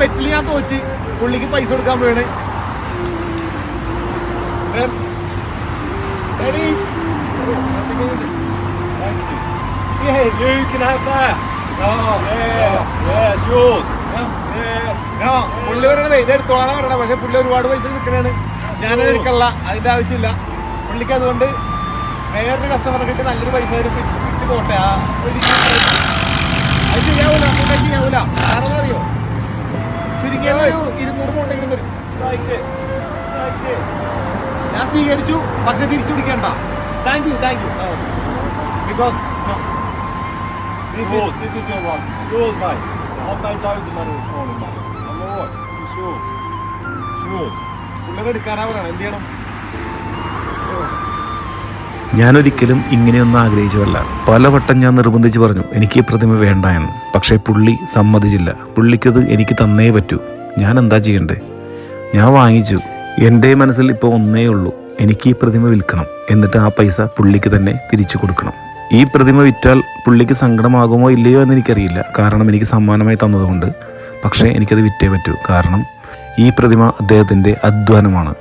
Petal ഞാൻ തോറ്റ്. പുള്ളിക്ക് പൈസ കൊടുക്കാൻ വേണേ? Yeah, പുള്ളി പറയണത് ഇത് പറയണത് പക്ഷെ പുള്ളി ഒരുപാട് പൈസ വിൽക്കണാണ് ഞാനത് എടുക്കല്ല അതിന്റെ ആവശ്യമില്ല. പുള്ളിക്ക് അതുകൊണ്ട് വേറൊരു കസ്റ്റമറെ കിട്ടി നല്ലൊരു പൈസ. വിറ്റ് പോട്ടെ. ആ ഒരു അത് ശരിയാവൂല. ഇരുന്നൂറ് പോണ്ടെങ്കിലും വരും. ഞാൻ സ്വീകരിച്ചു പക്ഷെ തിരിച്ചു പിടിക്കണ്ട thank you thank you because Yours. This is your work It's yours, mate. I've made loads of money this morning, mate. I'm alright. It's yours. It's yours. പുള്ളിനെ എടുക്കാനാ പറയണം എന്ത് ചെയ്യണം ഞാനൊരിക്കലും ഇങ്ങനെയൊന്നും ആഗ്രഹിച്ചതല്ല. പലവട്ടം ഞാൻ നിർബന്ധിച്ച് പറഞ്ഞു എനിക്ക് ഈ പ്രതിമ വേണ്ട എന്ന്. പക്ഷേ പുള്ളി സമ്മതിച്ചില്ല. പുള്ളിക്കത് എനിക്ക് തന്നേ പറ്റൂ. ഞാൻ എന്താ ചെയ്യണ്ടേ? ഞാൻ വാങ്ങിച്ചു. എന്റെ മനസ്സിൽ ഇപ്പോൾ ഒന്നേ ഉള്ളൂ. എനിക്ക് ഈ പ്രതിമ വിൽക്കണം. എന്നിട്ട് ആ പൈസ പുള്ളിക്ക് തന്നെ തിരിച്ചു കൊടുക്കണം. ഈ പ്രതിമ വിറ്റാൽ പുള്ളിക്ക് സങ്കടമാകുമോ ഇല്ലയോ എന്ന് എനിക്കറിയില്ല. കാരണം എനിക്ക് സമ്മാനമായി തന്നതുകൊണ്ട്. പക്ഷേ എനിക്കത് വിറ്റേ പറ്റൂ. കാരണം ഈ പ്രതിമ അദ്ദേഹത്തിന്റെ അധ്വാനമാണ്.